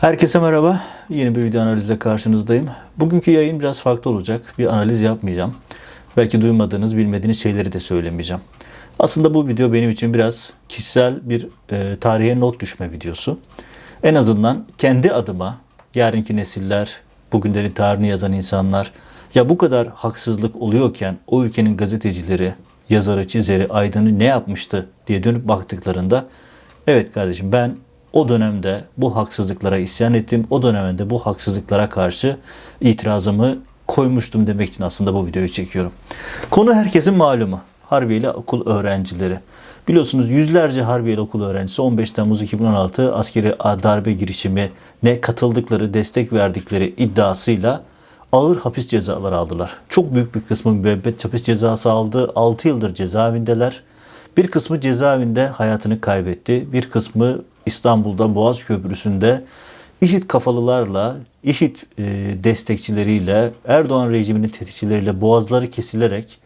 Herkese merhaba. Yeni bir video analizle karşınızdayım. Bugünkü yayın biraz farklı olacak. Bir analiz yapmayacağım. Belki duymadığınız, bilmediğiniz şeyleri de söylemeyeceğim. Aslında bu video benim için biraz kişisel bir e, tarihe not düşme videosu. En azından kendi adıma yarınki nesiller, bugünlerin tarihini yazan insanlar ya bu kadar haksızlık oluyorken o ülkenin gazetecileri, yazarı, çizeri, aydını ne yapmıştı diye dönüp baktıklarında evet kardeşim ben o dönemde bu haksızlıklara isyan ettim. O dönemde bu haksızlıklara karşı itirazımı koymuştum demek için aslında bu videoyu çekiyorum. Konu herkesin malumu. Harbiye okul öğrencileri. Biliyorsunuz yüzlerce Harbiye okul öğrencisi 15 Temmuz 2016 askeri darbe girişimi ne katıldıkları, destek verdikleri iddiasıyla ağır hapis cezaları aldılar. Çok büyük bir kısmı müebbet hapis cezası aldı. 6 yıldır cezaevindeler. Bir kısmı cezaevinde hayatını kaybetti. Bir kısmı İstanbul'da Boğaz Köprüsü'nde IŞİD kafalılarla, IŞİD e, destekçileriyle, Erdoğan rejiminin tetikçileriyle boğazları kesilerek,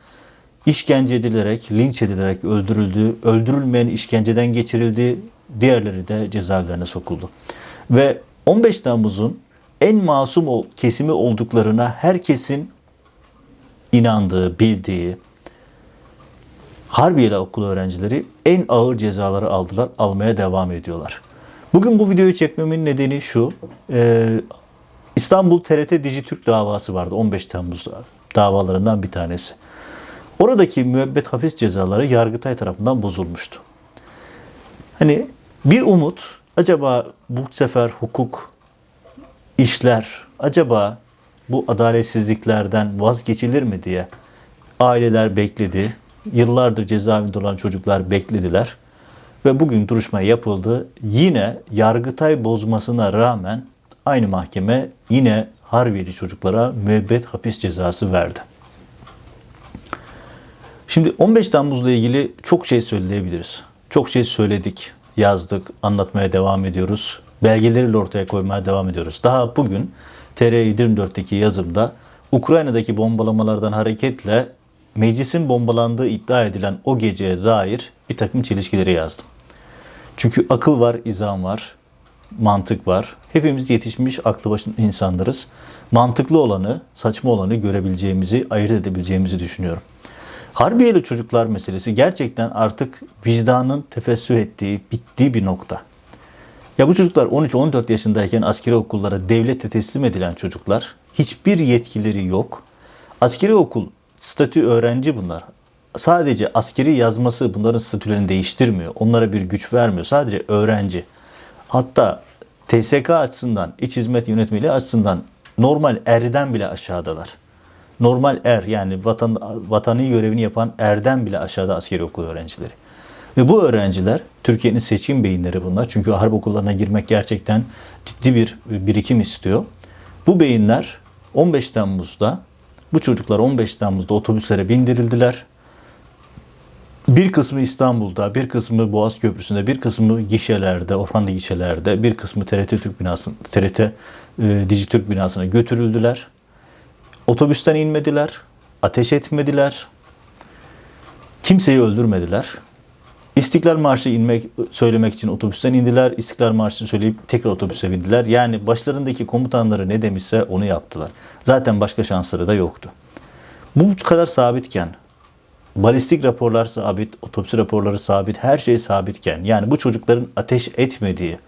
işkence edilerek, linç edilerek öldürüldü. Öldürülmeyen işkenceden geçirildi. Diğerleri de cezaevlerine sokuldu. Ve 15 Temmuz'un en masum kesimi olduklarına herkesin inandığı, bildiği, Harbiyeli okul öğrencileri en ağır cezaları aldılar, almaya devam ediyorlar. Bugün bu videoyu çekmemin nedeni şu. E, İstanbul TRT Dijitürk davası vardı 15 Temmuz'da davalarından bir tanesi. Oradaki müebbet hapis cezaları Yargıtay tarafından bozulmuştu. Hani bir umut acaba bu sefer hukuk işler acaba bu adaletsizliklerden vazgeçilir mi diye aileler bekledi. Yıllardır cezaevinde olan çocuklar beklediler. Ve bugün duruşma yapıldı. Yine Yargıtay bozmasına rağmen aynı mahkeme yine Harbiyeli çocuklara müebbet hapis cezası verdi. Şimdi 15 Temmuz'la ilgili çok şey söyleyebiliriz. Çok şey söyledik, yazdık, anlatmaya devam ediyoruz. Belgeleriyle ortaya koymaya devam ediyoruz. Daha bugün TR24'teki yazımda Ukrayna'daki bombalamalardan hareketle meclisin bombalandığı iddia edilen o geceye dair bir takım çelişkileri yazdım. Çünkü akıl var, izan var, mantık var. Hepimiz yetişmiş aklı başında insanlarız. Mantıklı olanı, saçma olanı görebileceğimizi, ayırt edebileceğimizi düşünüyorum. Harbiyeli çocuklar meselesi gerçekten artık vicdanın tefessü ettiği, bittiği bir nokta. Ya bu çocuklar 13-14 yaşındayken askeri okullara devlete teslim edilen çocuklar. Hiçbir yetkileri yok. Askeri okul statü öğrenci bunlar. Sadece askeri yazması bunların statülerini değiştirmiyor. Onlara bir güç vermiyor. Sadece öğrenci. Hatta TSK açısından, iç hizmet yönetmeliği açısından normal erden bile aşağıdalar. Normal er yani vatan, vatani görevini yapan erden bile aşağıda askeri okul öğrencileri. Ve bu öğrenciler Türkiye'nin seçkin beyinleri bunlar. Çünkü harp okullarına girmek gerçekten ciddi bir birikim istiyor. Bu beyinler 15 Temmuz'da bu çocuklar 15 Temmuz'da otobüslere bindirildiler. Bir kısmı İstanbul'da, bir kısmı Boğaz Köprüsü'nde, bir kısmı gişelerde, Orhanlı gişelerde, bir kısmı TRT Türk binasına, TRT e, Dijitürk binasına götürüldüler. Otobüsten inmediler, ateş etmediler, kimseyi öldürmediler. İstiklal Marşı inmek söylemek için otobüsten indiler. İstiklal Marşı'nı söyleyip tekrar otobüse bindiler. Yani başlarındaki komutanları ne demişse onu yaptılar. Zaten başka şansları da yoktu. Bu kadar sabitken, balistik raporlar sabit, otopsi raporları sabit, her şey sabitken, yani bu çocukların ateş etmediği,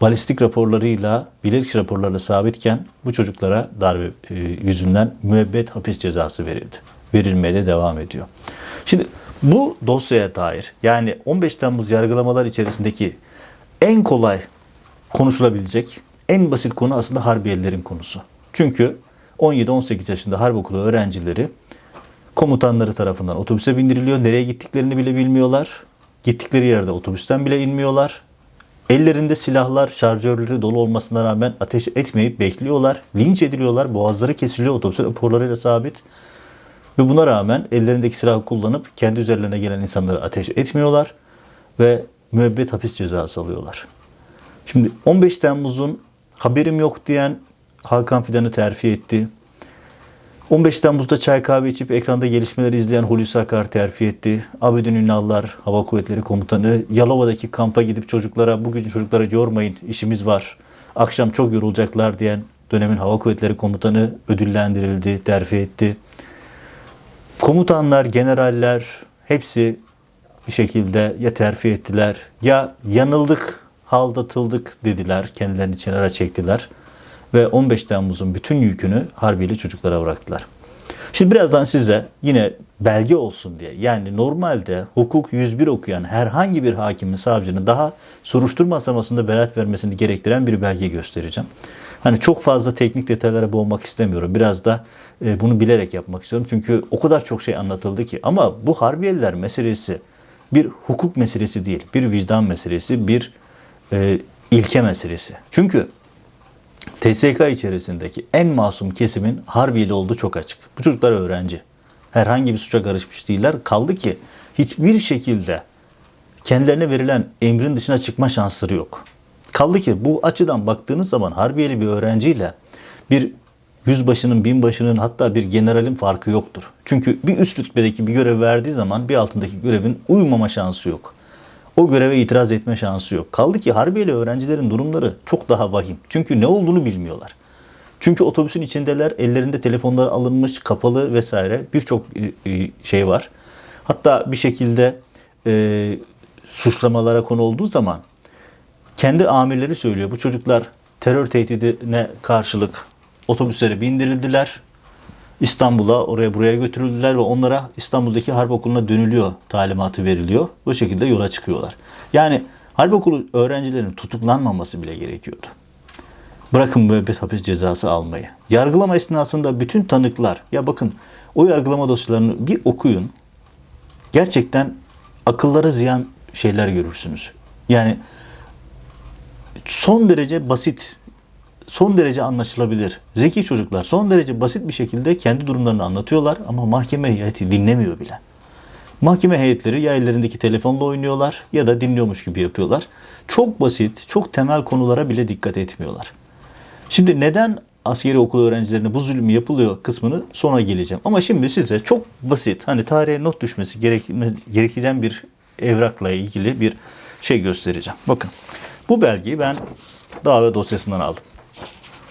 balistik raporlarıyla, bilirkişi raporlarıyla sabitken bu çocuklara darbe e, yüzünden müebbet hapis cezası verildi. Verilmeye de devam ediyor. Şimdi bu dosyaya dair yani 15 Temmuz yargılamalar içerisindeki en kolay konuşulabilecek en basit konu aslında Harbiyelilerin konusu. Çünkü 17-18 yaşında harp okulu öğrencileri komutanları tarafından otobüse bindiriliyor. Nereye gittiklerini bile bilmiyorlar. Gittikleri yerde otobüsten bile inmiyorlar. Ellerinde silahlar, şarjörleri dolu olmasına rağmen ateş etmeyip bekliyorlar. Linç ediliyorlar. Boğazları kesiliyor. Otobüs raporlarıyla sabit. Ve buna rağmen ellerindeki silahı kullanıp kendi üzerlerine gelen insanları ateş etmiyorlar ve müebbet hapis cezası alıyorlar. Şimdi 15 Temmuz'un haberim yok diyen Hakan Fidan'ı terfi etti. 15 Temmuz'da çay kahve içip ekranda gelişmeleri izleyen Hulusi Akar terfi etti. Abidin Ünallar Hava Kuvvetleri Komutanı Yalova'daki kampa gidip çocuklara bugün çocuklara yormayın işimiz var. Akşam çok yorulacaklar diyen dönemin Hava Kuvvetleri Komutanı ödüllendirildi, terfi etti. Komutanlar, generaller hepsi bir şekilde ya terfi ettiler ya yanıldık, aldatıldık dediler. Kendilerini kenara çektiler. Ve 15 Temmuz'un bütün yükünü Harbiye çocuklara bıraktılar. Şimdi birazdan size yine belge olsun diye yani normalde hukuk 101 okuyan herhangi bir hakimin savcının daha soruşturma aşamasında beraat vermesini gerektiren bir belge göstereceğim. Hani çok fazla teknik detaylara boğmak istemiyorum. Biraz da e, bunu bilerek yapmak istiyorum. Çünkü o kadar çok şey anlatıldı ki. Ama bu Harbiyeliler meselesi bir hukuk meselesi değil. Bir vicdan meselesi, bir e, ilke meselesi. Çünkü TSK içerisindeki en masum kesimin Harbiyeli olduğu çok açık. Bu çocuklar öğrenci. Herhangi bir suça karışmış değiller. Kaldı ki hiçbir şekilde kendilerine verilen emrin dışına çıkma şansları yok. Kaldı ki bu açıdan baktığınız zaman Harbiyeli bir öğrenciyle bir yüzbaşının, binbaşının hatta bir generalin farkı yoktur. Çünkü bir üst rütbedeki bir görev verdiği zaman bir altındaki görevin uymama şansı yok. O göreve itiraz etme şansı yok. Kaldı ki Harbiyeli öğrencilerin durumları çok daha vahim. Çünkü ne olduğunu bilmiyorlar. Çünkü otobüsün içindeler, ellerinde telefonlar alınmış, kapalı vesaire birçok e, e, şey var. Hatta bir şekilde e, suçlamalara konu olduğu zaman kendi amirleri söylüyor. Bu çocuklar terör tehdidine karşılık otobüslere bindirildiler. İstanbul'a oraya buraya götürüldüler ve onlara İstanbul'daki harp okuluna dönülüyor talimatı veriliyor. Bu şekilde yola çıkıyorlar. Yani harp okulu öğrencilerin tutuklanmaması bile gerekiyordu. Bırakın müebbet hapis cezası almayı. Yargılama esnasında bütün tanıklar, ya bakın o yargılama dosyalarını bir okuyun. Gerçekten akıllara ziyan şeyler görürsünüz. Yani son derece basit, son derece anlaşılabilir. Zeki çocuklar son derece basit bir şekilde kendi durumlarını anlatıyorlar ama mahkeme heyeti dinlemiyor bile. Mahkeme heyetleri ya ellerindeki telefonla oynuyorlar ya da dinliyormuş gibi yapıyorlar. Çok basit, çok temel konulara bile dikkat etmiyorlar. Şimdi neden askeri okul öğrencilerine bu zulüm yapılıyor kısmını sonra geleceğim. Ama şimdi size çok basit, hani tarihe not düşmesi gerekeceğin bir evrakla ilgili bir şey göstereceğim. Bakın bu belgeyi ben dava dosyasından aldım.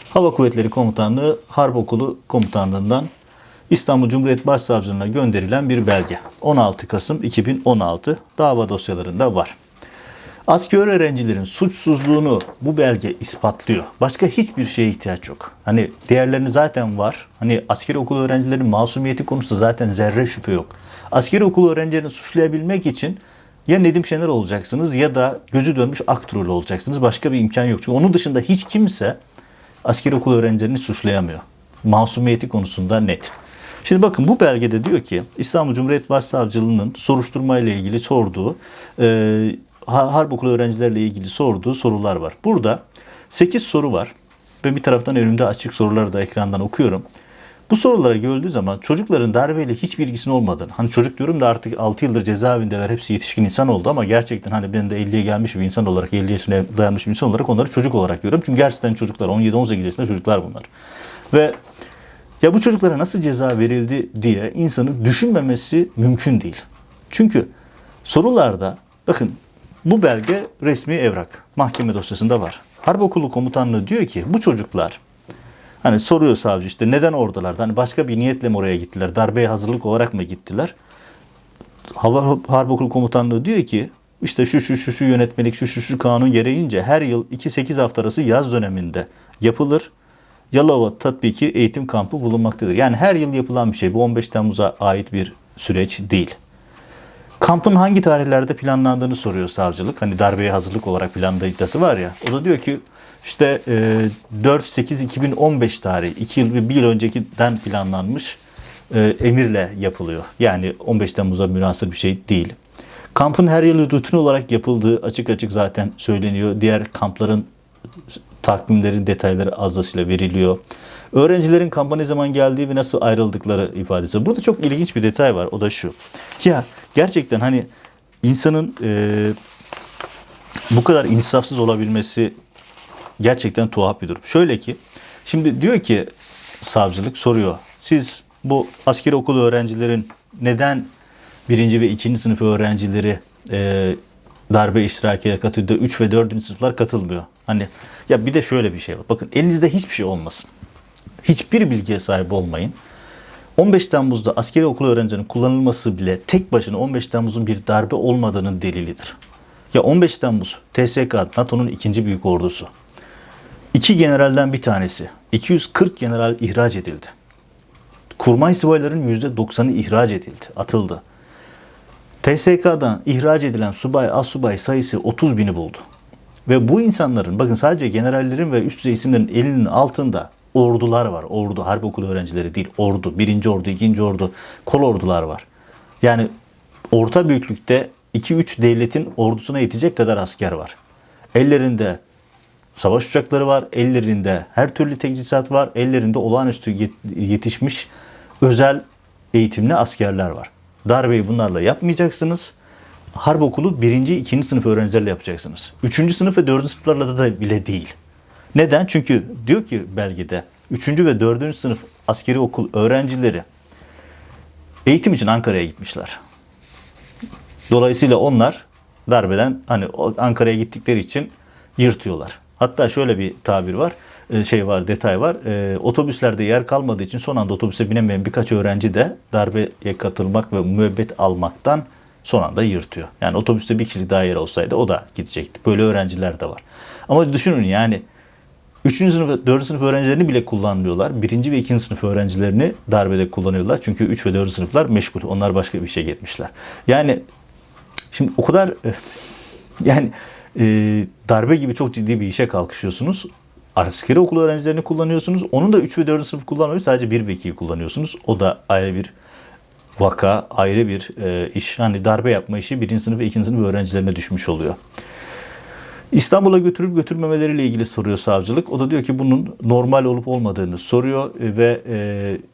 Hava Kuvvetleri Komutanlığı Harp Okulu Komutanlığından İstanbul Cumhuriyet Başsavcılığına gönderilen bir belge. 16 Kasım 2016 dava dosyalarında var. Asker öğrencilerin suçsuzluğunu bu belge ispatlıyor. Başka hiçbir şeye ihtiyaç yok. Hani değerlerini zaten var. Hani askeri okul öğrencilerinin masumiyeti konusunda zaten zerre şüphe yok. Askeri okul öğrencilerini suçlayabilmek için ya Nedim Şener olacaksınız ya da gözü dönmüş Akturul olacaksınız. Başka bir imkan yok. Çünkü onun dışında hiç kimse askeri okul öğrencilerini suçlayamıyor. Masumiyeti konusunda net. Şimdi bakın bu belgede diyor ki İstanbul Cumhuriyet Başsavcılığı'nın soruşturma ile ilgili sorduğu e, harp okulu öğrencilerle ilgili sorduğu sorular var. Burada 8 soru var ve bir taraftan önümde açık soruları da ekrandan okuyorum. Bu sorulara görüldüğü zaman çocukların darbeyle hiç bilgisinin olmadığını, hani çocuk diyorum da artık 6 yıldır cezaevindeler, hepsi yetişkin insan oldu ama gerçekten hani ben de 50'ye gelmiş bir insan olarak, 50 yaşına dayanmış bir insan olarak onları çocuk olarak görüyorum. Çünkü gerçekten çocuklar, 17-18 yaşında çocuklar bunlar. Ve ya bu çocuklara nasıl ceza verildi diye insanın düşünmemesi mümkün değil. Çünkü sorularda bakın bu belge resmi evrak. Mahkeme dosyasında var. Harp Okulu Komutanlığı diyor ki bu çocuklar hani soruyor savcı işte neden oradalar? Hani başka bir niyetle mi oraya gittiler? Darbeye hazırlık olarak mı gittiler? Hava Harp Okulu Komutanlığı diyor ki işte şu şu şu şu yönetmelik şu şu şu kanun gereğince her yıl 2-8 hafta arası yaz döneminde yapılır. Yalova tatbiki eğitim kampı bulunmaktadır. Yani her yıl yapılan bir şey. Bu 15 Temmuz'a ait bir süreç değil. Kampın hangi tarihlerde planlandığını soruyor savcılık. Hani darbeye hazırlık olarak planladığı iddiası var ya. O da diyor ki işte e, 4-8-2015 tarihi, 2 yıl, 1 yıl öncekiden planlanmış e, emirle yapılıyor. Yani 15 Temmuz'a münasır bir şey değil. Kampın her yıl rutin olarak yapıldığı açık açık zaten söyleniyor. Diğer kampların takvimlerin detayları azdasıyla veriliyor. Öğrencilerin kampa ne zaman geldiği ve nasıl ayrıldıkları ifadesi. Burada çok ilginç bir detay var. O da şu. Ya gerçekten hani insanın e, bu kadar insafsız olabilmesi gerçekten tuhaf bir durum. Şöyle ki şimdi diyor ki savcılık soruyor. Siz bu askeri okul öğrencilerin neden birinci ve ikinci sınıf öğrencileri e, darbe iştirakine katılıyor. 3 ve 4. sınıflar katılmıyor. Hani ya bir de şöyle bir şey var. Bakın elinizde hiçbir şey olmasın. Hiçbir bilgiye sahip olmayın. 15 Temmuz'da askeri okul öğrencilerinin kullanılması bile tek başına 15 Temmuz'un bir darbe olmadığının delilidir. Ya 15 Temmuz TSK NATO'nun ikinci büyük ordusu. İki generalden bir tanesi 240 general ihraç edildi. Kurmay subayların %90'ı ihraç edildi, atıldı. TSK'dan ihraç edilen subay, asubay sayısı 30 bini buldu. Ve bu insanların, bakın sadece generallerin ve üst düzey isimlerin elinin altında ordular var. Ordu, harp okulu öğrencileri değil, ordu. Birinci ordu, ikinci ordu, kol ordular var. Yani orta büyüklükte 2-3 devletin ordusuna yetecek kadar asker var. Ellerinde savaş uçakları var, ellerinde her türlü teçhizat var, ellerinde olağanüstü yet- yetişmiş özel eğitimli askerler var. Darbeyi bunlarla yapmayacaksınız. Harp okulu birinci, ikinci sınıf öğrencilerle yapacaksınız. Üçüncü sınıf ve dördüncü sınıflarla da bile değil. Neden? Çünkü diyor ki belgede üçüncü ve dördüncü sınıf askeri okul öğrencileri eğitim için Ankara'ya gitmişler. Dolayısıyla onlar darbeden hani Ankara'ya gittikleri için yırtıyorlar. Hatta şöyle bir tabir var, e, şey var, detay var. E, otobüslerde yer kalmadığı için son anda otobüse binemeyen birkaç öğrenci de darbeye katılmak ve müebbet almaktan son anda yırtıyor. Yani otobüste bir kişilik daha yer olsaydı o da gidecekti. Böyle öğrenciler de var. Ama düşünün yani 3. sınıf ve 4. sınıf öğrencilerini bile kullanmıyorlar. 1. ve 2. sınıf öğrencilerini darbede kullanıyorlar. Çünkü 3 ve 4. sınıflar meşgul. Onlar başka bir şey gitmişler. Yani Şimdi o kadar eh, yani e, darbe gibi çok ciddi bir işe kalkışıyorsunuz. Askeri okul öğrencilerini kullanıyorsunuz. Onun da 3 ve 4. sınıf kullanmıyor. Sadece 1 ve 2'yi kullanıyorsunuz. O da ayrı bir vaka, ayrı bir e, iş. Hani darbe yapma işi 1. sınıf ve 2. sınıf öğrencilerine düşmüş oluyor. İstanbul'a götürüp götürmemeleriyle ilgili soruyor savcılık. O da diyor ki bunun normal olup olmadığını soruyor e, ve e,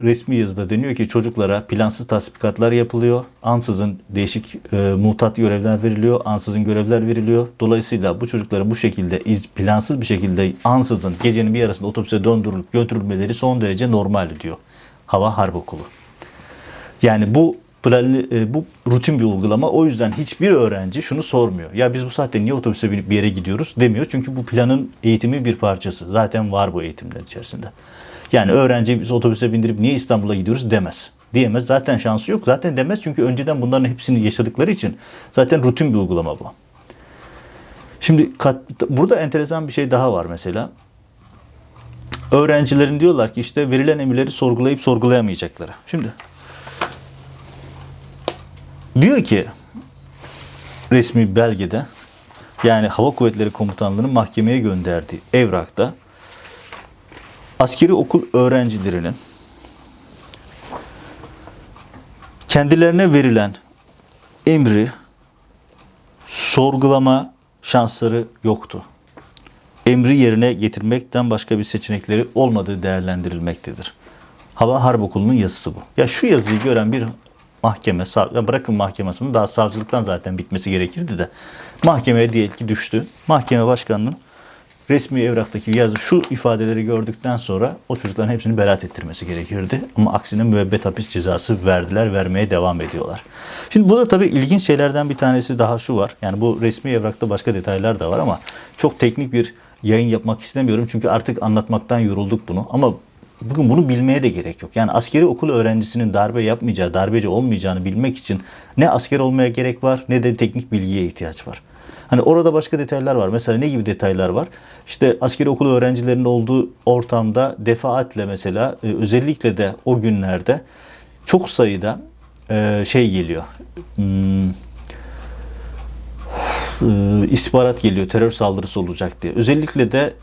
resmi yazıda deniyor ki çocuklara plansız tasfikatlar yapılıyor. Ansızın değişik e, mutat görevler veriliyor, ansızın görevler veriliyor. Dolayısıyla bu çocukların bu şekilde iz, plansız bir şekilde ansızın gecenin bir yarısında otobüse döndürülüp götürülmeleri son derece normal diyor. Hava Harp Okulu. Yani bu e, bu rutin bir uygulama. O yüzden hiçbir öğrenci şunu sormuyor. Ya biz bu saatte niye otobüse binip bir yere gidiyoruz demiyor. Çünkü bu planın eğitimi bir parçası. Zaten var bu eğitimler içerisinde. Yani öğrenci biz otobüse bindirip niye İstanbul'a gidiyoruz demez. Diyemez. Zaten şansı yok. Zaten demez çünkü önceden bunların hepsini yaşadıkları için zaten rutin bir uygulama bu. Şimdi kat, burada enteresan bir şey daha var mesela. Öğrencilerin diyorlar ki işte verilen emirleri sorgulayıp sorgulayamayacakları. Şimdi Diyor ki resmi belgede yani Hava Kuvvetleri Komutanlığı'nın mahkemeye gönderdiği evrakta askeri okul öğrencilerinin kendilerine verilen emri sorgulama şansları yoktu. Emri yerine getirmekten başka bir seçenekleri olmadığı değerlendirilmektedir. Hava Harp Okulu'nun yazısı bu. Ya şu yazıyı gören bir mahkeme, bırakın mahkemesini daha savcılıktan zaten bitmesi gerekirdi de mahkemeye diyelim ki düştü. Mahkeme başkanının resmi evraktaki yazı şu ifadeleri gördükten sonra o çocukların hepsini beraat ettirmesi gerekirdi. Ama aksine müebbet hapis cezası verdiler, vermeye devam ediyorlar. Şimdi burada tabii ilginç şeylerden bir tanesi daha şu var. Yani bu resmi evrakta başka detaylar da var ama çok teknik bir yayın yapmak istemiyorum. Çünkü artık anlatmaktan yorulduk bunu. Ama bugün bunu bilmeye de gerek yok. Yani askeri okul öğrencisinin darbe yapmayacağı, darbeci olmayacağını bilmek için ne asker olmaya gerek var ne de teknik bilgiye ihtiyaç var. Hani orada başka detaylar var. Mesela ne gibi detaylar var? İşte askeri okul öğrencilerinin olduğu ortamda defaatle mesela e, özellikle de o günlerde çok sayıda e, şey geliyor. Hmm, e, istihbarat geliyor terör saldırısı olacak diye. Özellikle de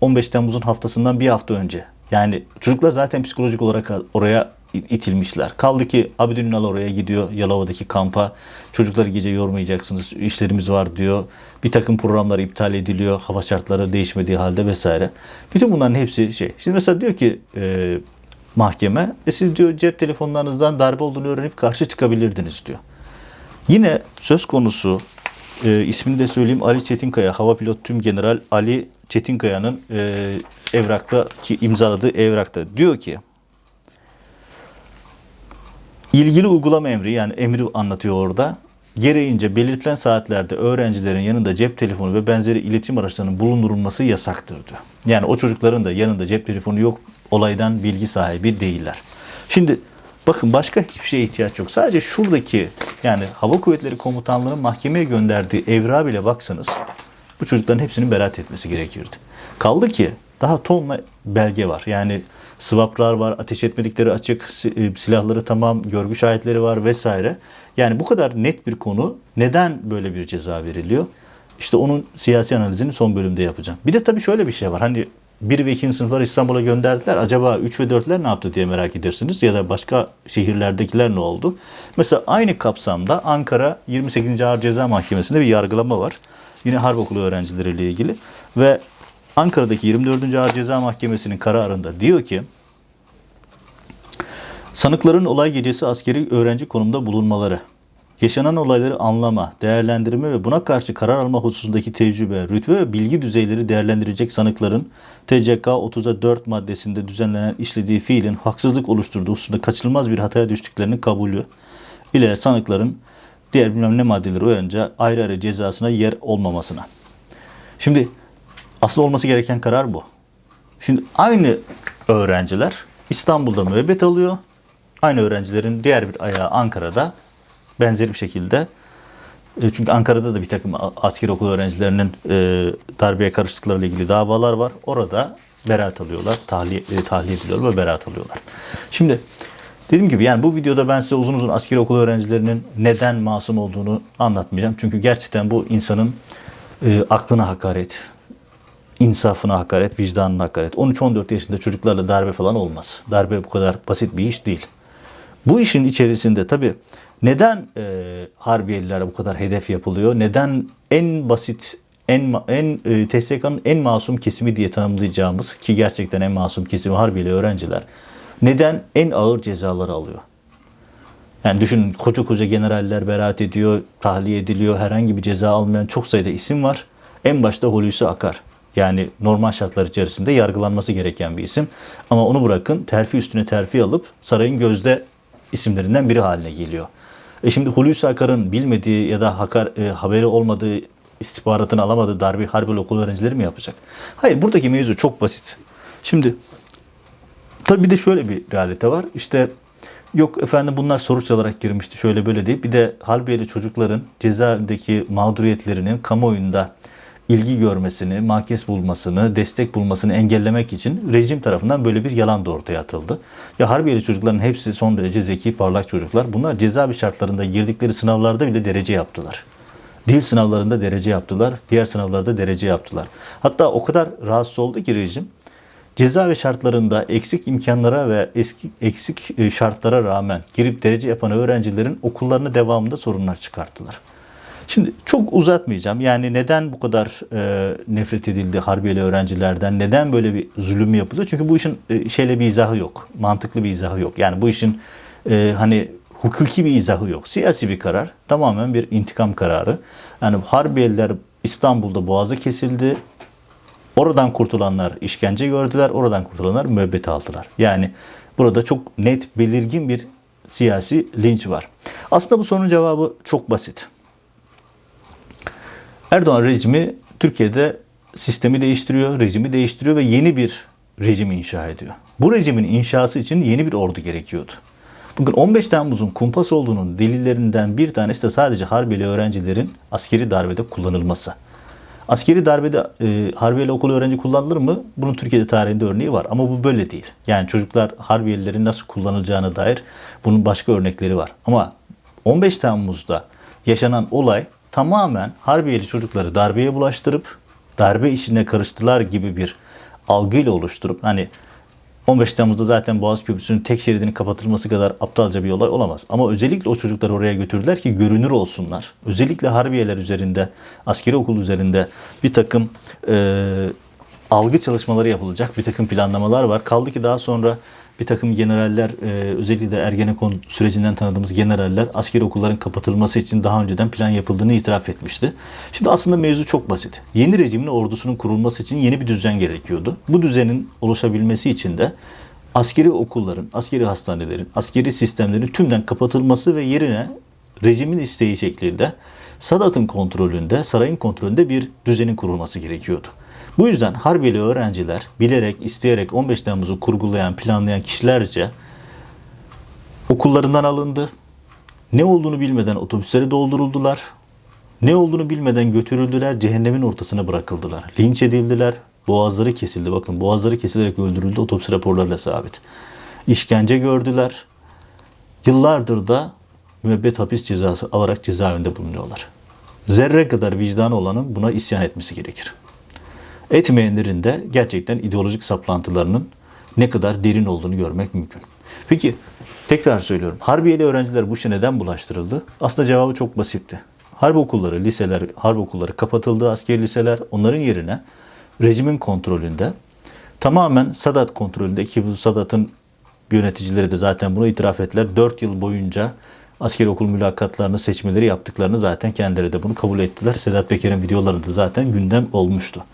15 Temmuz'un haftasından bir hafta önce. Yani çocuklar zaten psikolojik olarak oraya itilmişler. Kaldı ki Abidin Ünal oraya gidiyor Yalova'daki kampa. Çocukları gece yormayacaksınız, işlerimiz var diyor. Bir takım programlar iptal ediliyor, hava şartları değişmediği halde vesaire. Bütün bunların hepsi şey. Şimdi mesela diyor ki e, mahkeme, e siz diyor cep telefonlarınızdan darbe olduğunu öğrenip karşı çıkabilirdiniz diyor. Yine söz konusu e, ismini de söyleyeyim Ali Çetinkaya, Hava Pilot Tüm General Ali Çetinkaya'nın e, evrakta ki imzaladığı evrakta diyor ki ilgili uygulama emri yani emri anlatıyor orada. gereğince belirtilen saatlerde öğrencilerin yanında cep telefonu ve benzeri iletişim araçlarının bulundurulması yasaktır diyor. Yani o çocukların da yanında cep telefonu yok olaydan bilgi sahibi değiller. Şimdi bakın başka hiçbir şeye ihtiyaç yok. Sadece şuradaki yani Hava Kuvvetleri Komutanlığı'nın mahkemeye gönderdiği evrağa bile baksanız bu çocukların hepsinin beraat etmesi gerekirdi. Kaldı ki daha tonla belge var. Yani swaplar var, ateş etmedikleri açık, e, silahları tamam, görgü şahitleri var vesaire. Yani bu kadar net bir konu neden böyle bir ceza veriliyor? İşte onun siyasi analizini son bölümde yapacağım. Bir de tabii şöyle bir şey var. Hani 1 ve 2. sınıflar İstanbul'a gönderdiler. Acaba 3 ve 4'ler ne yaptı diye merak edersiniz. Ya da başka şehirlerdekiler ne oldu? Mesela aynı kapsamda Ankara 28. Ağır Ceza Mahkemesi'nde bir yargılama var. Yine harp okulu öğrencileriyle ilgili. Ve Ankara'daki 24. Ağır Ceza Mahkemesi'nin kararında diyor ki Sanıkların olay gecesi askeri öğrenci konumda bulunmaları, yaşanan olayları anlama, değerlendirme ve buna karşı karar alma hususundaki tecrübe, rütbe ve bilgi düzeyleri değerlendirecek sanıkların TCK 30'a 4 maddesinde düzenlenen işlediği fiilin haksızlık oluşturduğu hususunda kaçınılmaz bir hataya düştüklerinin kabulü ile sanıkların diğer bilmem ne maddeleri uyarınca ayrı ayrı cezasına yer olmamasına. Şimdi aslında olması gereken karar bu. Şimdi aynı öğrenciler İstanbul'da müebbet alıyor. Aynı öğrencilerin diğer bir ayağı Ankara'da benzeri bir şekilde e, çünkü Ankara'da da bir takım askeri okul öğrencilerinin e, darbeye karıştıklarıyla ilgili davalar var. Orada beraat alıyorlar, tahliye, e, tahliye ediliyorlar ve beraat alıyorlar. Şimdi dediğim gibi yani bu videoda ben size uzun uzun askeri okul öğrencilerinin neden masum olduğunu anlatmayacağım. Çünkü gerçekten bu insanın e, aklına hakaret, insafına hakaret, vicdanına hakaret. 13-14 yaşında çocuklarla darbe falan olmaz. Darbe bu kadar basit bir iş değil. Bu işin içerisinde tabii neden e, Harbiyelilere bu kadar hedef yapılıyor? Neden en basit, en en e, TSK'nın en masum kesimi diye tanımlayacağımız ki gerçekten en masum kesimi Harbiyeli öğrenciler neden en ağır cezaları alıyor? Yani düşünün koca koca generaller beraat ediyor, tahliye ediliyor, herhangi bir ceza almayan çok sayıda isim var. En başta Hulusi Akar. Yani normal şartlar içerisinde yargılanması gereken bir isim. Ama onu bırakın terfi üstüne terfi alıp sarayın gözde isimlerinden biri haline geliyor. E şimdi Hulusi Akar'ın bilmediği ya da hakar, e, haberi olmadığı, istihbaratını alamadığı darbe harbi okul öğrencileri mi yapacak? Hayır buradaki mevzu çok basit. Şimdi Tabii bir de şöyle bir realite var. İşte yok efendim bunlar sonuç alarak girmişti şöyle böyle deyip bir de Halbiyeli çocukların cezaevindeki mağduriyetlerinin kamuoyunda ilgi görmesini, mahkes bulmasını, destek bulmasını engellemek için rejim tarafından böyle bir yalan da ortaya atıldı. Ya Harbiyeli çocukların hepsi son derece zeki, parlak çocuklar. Bunlar cezaevi şartlarında girdikleri sınavlarda bile derece yaptılar. Dil sınavlarında derece yaptılar, diğer sınavlarda derece yaptılar. Hatta o kadar rahatsız oldu ki rejim, cezaevi şartlarında eksik imkanlara ve eski eksik e, şartlara rağmen girip derece yapan öğrencilerin okullarına devamında sorunlar çıkarttılar. Şimdi çok uzatmayacağım. Yani neden bu kadar e, nefret edildi Harbiyeli öğrencilerden? Neden böyle bir zulüm yapılıyor? Çünkü bu işin e, şeyle bir izahı yok. Mantıklı bir izahı yok. Yani bu işin e, hani hukuki bir izahı yok. Siyasi bir karar. Tamamen bir intikam kararı. Yani Harbiyeliler İstanbul'da boğazı kesildi. Oradan kurtulanlar işkence gördüler, oradan kurtulanlar müebbet aldılar. Yani burada çok net, belirgin bir siyasi linç var. Aslında bu sorunun cevabı çok basit. Erdoğan rejimi Türkiye'de sistemi değiştiriyor, rejimi değiştiriyor ve yeni bir rejim inşa ediyor. Bu rejimin inşası için yeni bir ordu gerekiyordu. Bugün 15 Temmuz'un kumpas olduğunun delillerinden bir tanesi de sadece Harbiyeli öğrencilerin askeri darbede kullanılması. Askeri darbede e, Harbiyeli okul öğrenci kullanılır mı? Bunun Türkiye'de tarihinde örneği var ama bu böyle değil. Yani çocuklar Harbiyelilerin nasıl kullanılacağına dair bunun başka örnekleri var. Ama 15 Temmuz'da yaşanan olay tamamen Harbiyeli çocukları darbeye bulaştırıp darbe işine karıştılar gibi bir algıyla oluşturup hani 15 Temmuz'da zaten Boğaz Köprüsü'nün tek şeridinin kapatılması kadar aptalca bir olay olamaz. Ama özellikle o çocukları oraya götürdüler ki görünür olsunlar. Özellikle Harbiyeler üzerinde, askeri okul üzerinde bir takım e, algı çalışmaları yapılacak, bir takım planlamalar var. Kaldı ki daha sonra bir takım generaller, e, özellikle Ergenekon sürecinden tanıdığımız generaller askeri okulların kapatılması için daha önceden plan yapıldığını itiraf etmişti. Şimdi aslında mevzu çok basit. Yeni rejimin ordusunun kurulması için yeni bir düzen gerekiyordu. Bu düzenin oluşabilmesi için de askeri okulların, askeri hastanelerin, askeri sistemlerin tümden kapatılması ve yerine rejimin isteği şeklinde Sadat'ın kontrolünde, sarayın kontrolünde bir düzenin kurulması gerekiyordu. Bu yüzden Harbiyeli öğrenciler bilerek, isteyerek 15 Temmuz'u kurgulayan, planlayan kişilerce okullarından alındı. Ne olduğunu bilmeden otobüslere dolduruldular. Ne olduğunu bilmeden götürüldüler, cehennemin ortasına bırakıldılar. Linç edildiler, boğazları kesildi. Bakın boğazları kesilerek öldürüldü otopsi raporlarıyla sabit. İşkence gördüler. Yıllardır da müebbet hapis cezası alarak cezaevinde bulunuyorlar. Zerre kadar vicdanı olanın buna isyan etmesi gerekir. Etmeyenlerin de gerçekten ideolojik saplantılarının ne kadar derin olduğunu görmek mümkün. Peki tekrar söylüyorum. Harbiyeli öğrenciler bu işe neden bulaştırıldı? Aslında cevabı çok basitti. Harp okulları, liseler, harp okulları kapatıldı, askeri liseler onların yerine rejimin kontrolünde tamamen Sadat kontrolünde ki bu Sadat'ın yöneticileri de zaten bunu itiraf ettiler. 4 yıl boyunca askeri okul mülakatlarını, seçmeleri yaptıklarını zaten kendileri de bunu kabul ettiler. Sedat Peker'in videoları da zaten gündem olmuştu.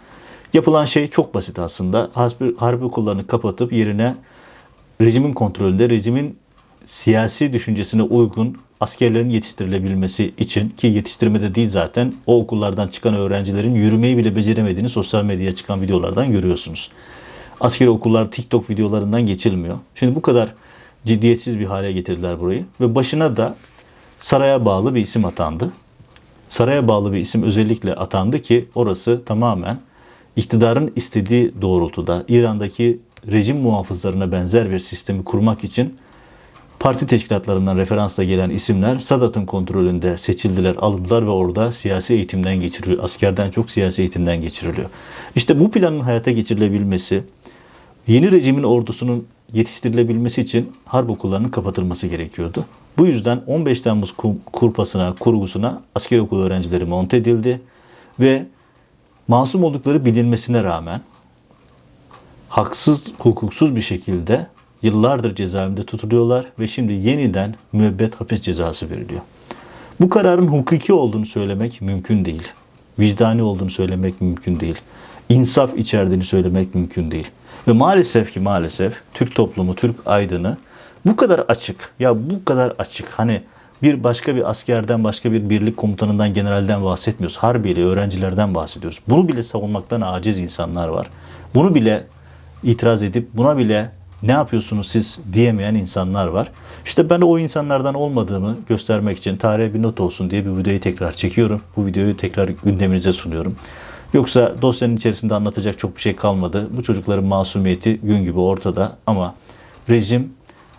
Yapılan şey çok basit aslında. Harp, harp okullarını kapatıp yerine rejimin kontrolünde, rejimin siyasi düşüncesine uygun askerlerin yetiştirilebilmesi için ki yetiştirmede değil zaten o okullardan çıkan öğrencilerin yürümeyi bile beceremediğini sosyal medyaya çıkan videolardan görüyorsunuz. Askeri okullar TikTok videolarından geçilmiyor. Şimdi bu kadar ciddiyetsiz bir hale getirdiler burayı ve başına da saraya bağlı bir isim atandı. Saraya bağlı bir isim özellikle atandı ki orası tamamen iktidarın istediği doğrultuda İran'daki rejim muhafızlarına benzer bir sistemi kurmak için parti teşkilatlarından referansla gelen isimler Sadat'ın kontrolünde seçildiler, alındılar ve orada siyasi eğitimden geçiriliyor. Askerden çok siyasi eğitimden geçiriliyor. İşte bu planın hayata geçirilebilmesi, yeni rejimin ordusunun yetiştirilebilmesi için harp okullarının kapatılması gerekiyordu. Bu yüzden 15 Temmuz kurpasına, kurgusuna askeri okul öğrencileri monte edildi ve masum oldukları bilinmesine rağmen haksız, hukuksuz bir şekilde yıllardır cezaevinde tutuluyorlar ve şimdi yeniden müebbet hapis cezası veriliyor. Bu kararın hukuki olduğunu söylemek mümkün değil. Vicdani olduğunu söylemek mümkün değil. İnsaf içerdiğini söylemek mümkün değil. Ve maalesef ki maalesef Türk toplumu, Türk aydını bu kadar açık. Ya bu kadar açık. Hani bir başka bir askerden, başka bir birlik komutanından, generalden bahsetmiyoruz. Harbiyeli öğrencilerden bahsediyoruz. Bunu bile savunmaktan aciz insanlar var. Bunu bile itiraz edip buna bile ne yapıyorsunuz siz diyemeyen insanlar var. İşte ben o insanlardan olmadığımı göstermek için tarihe bir not olsun diye bir videoyu tekrar çekiyorum. Bu videoyu tekrar gündeminize sunuyorum. Yoksa dosyanın içerisinde anlatacak çok bir şey kalmadı. Bu çocukların masumiyeti gün gibi ortada ama rejim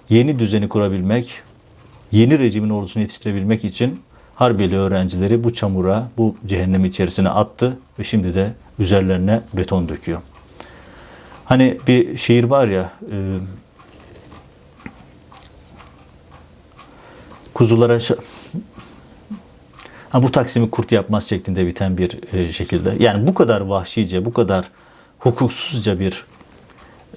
yeni düzeni kurabilmek, yeni rejimin ordusunu yetiştirebilmek için Harbiyeli öğrencileri bu çamura, bu cehennem içerisine attı ve şimdi de üzerlerine beton döküyor. Hani bir şiir var ya, e, kuzulara ha, bu Taksim'i kurt yapmaz şeklinde biten bir e, şekilde. Yani bu kadar vahşice, bu kadar hukuksuzca bir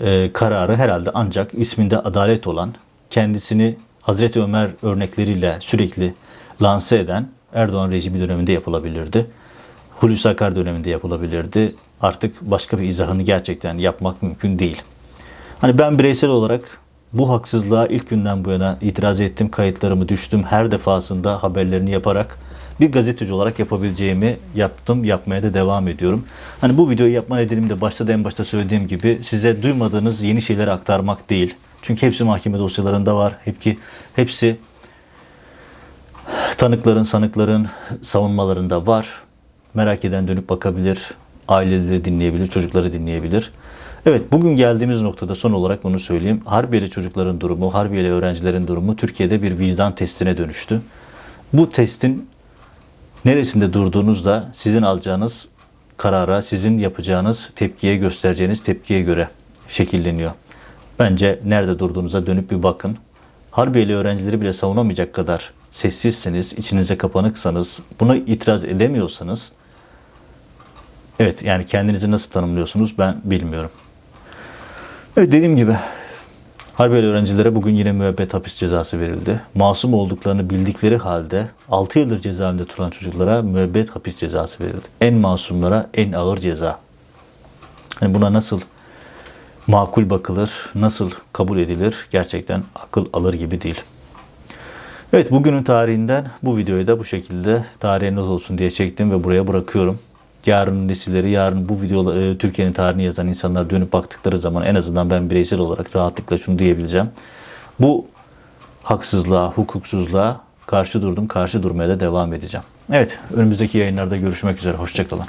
e, kararı herhalde ancak isminde adalet olan, kendisini Hazreti Ömer örnekleriyle sürekli lanse eden Erdoğan rejimi döneminde yapılabilirdi. Hulusi Akar döneminde yapılabilirdi. Artık başka bir izahını gerçekten yapmak mümkün değil. Hani ben bireysel olarak bu haksızlığa ilk günden bu yana itiraz ettim. Kayıtlarımı düştüm. Her defasında haberlerini yaparak bir gazeteci olarak yapabileceğimi yaptım. Yapmaya da devam ediyorum. Hani bu videoyu yapma nedenim de başta da en başta söylediğim gibi size duymadığınız yeni şeyleri aktarmak değil. Çünkü hepsi mahkeme dosyalarında var. Hepsi, hepsi tanıkların, sanıkların savunmalarında var. Merak eden dönüp bakabilir. Aileleri dinleyebilir, çocukları dinleyebilir. Evet bugün geldiğimiz noktada son olarak bunu söyleyeyim. Harbiyeli çocukların durumu, Harbiyeli öğrencilerin durumu Türkiye'de bir vicdan testine dönüştü. Bu testin neresinde durduğunuzda sizin alacağınız karara, sizin yapacağınız tepkiye, göstereceğiniz tepkiye göre şekilleniyor. Bence nerede durduğunuza dönüp bir bakın. Harbiyeli öğrencileri bile savunamayacak kadar sessizseniz, içinize kapanıksanız, buna itiraz edemiyorsanız evet yani kendinizi nasıl tanımlıyorsunuz ben bilmiyorum. Evet dediğim gibi Harbiyeli öğrencilere bugün yine müebbet hapis cezası verildi. Masum olduklarını bildikleri halde 6 yıldır cezaevinde tutulan çocuklara müebbet hapis cezası verildi. En masumlara en ağır ceza. Hani buna nasıl makul bakılır, nasıl kabul edilir gerçekten akıl alır gibi değil. Evet bugünün tarihinden bu videoyu da bu şekilde tarihe not olsun diye çektim ve buraya bırakıyorum. Yarın nesilleri, yarın bu video e, Türkiye'nin tarihini yazan insanlar dönüp baktıkları zaman en azından ben bireysel olarak rahatlıkla şunu diyebileceğim. Bu haksızlığa, hukuksuzluğa karşı durdum, karşı durmaya da devam edeceğim. Evet, önümüzdeki yayınlarda görüşmek üzere. Hoşçakalın.